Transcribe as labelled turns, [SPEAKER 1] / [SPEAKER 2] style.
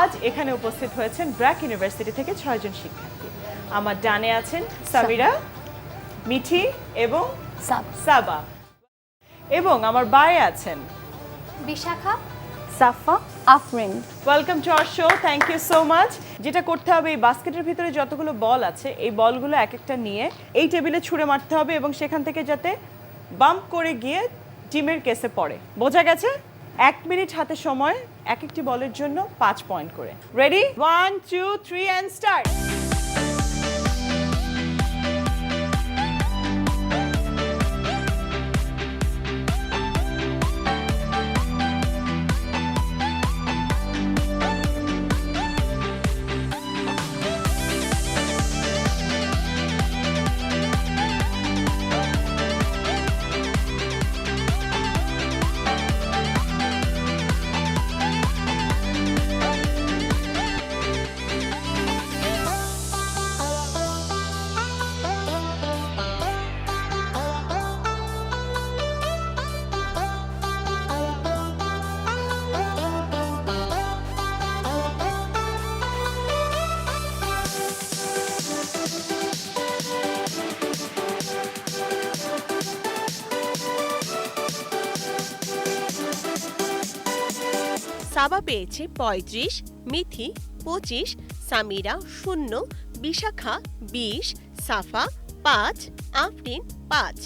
[SPEAKER 1] আজ এখানে উপস্থিত হয়েছেন ব্র্যাক ইউনিভার্সিটি থেকে ছয়জন শিক্ষার্থী। আমার ডানে আছেন সাবিরা মিঠি এবং
[SPEAKER 2] সাব।
[SPEAKER 1] সাবা। এবং আমার বায়ে আছেন
[SPEAKER 2] Bishakha Safa Afrin.
[SPEAKER 1] Welcome to our show thank you so much. যেটা করতে হবে এই বাস্কেটের ভিতরে যতগুলো বল আছে এই বলগুলো এক একটা নিয়ে এই টেবিলে ছুঁড়ে মারতে হবে এবং সেখান থেকে যাতে বাম্প করে গিয়ে টিমের কেসে পড়ে। বোঝা গেছে? এক মিনিট হাতে সময়, এক একটি বলের জন্য পাঁচ পয়েন্ট করে। Ready one two three and start
[SPEAKER 3] Saba পেয়েছে পঁয়ত্রিশ মিথি পঁচিশ সামিরা শূন্য বিশাখা বিশ সাফা পাঁচ আফরিন পাঁচ।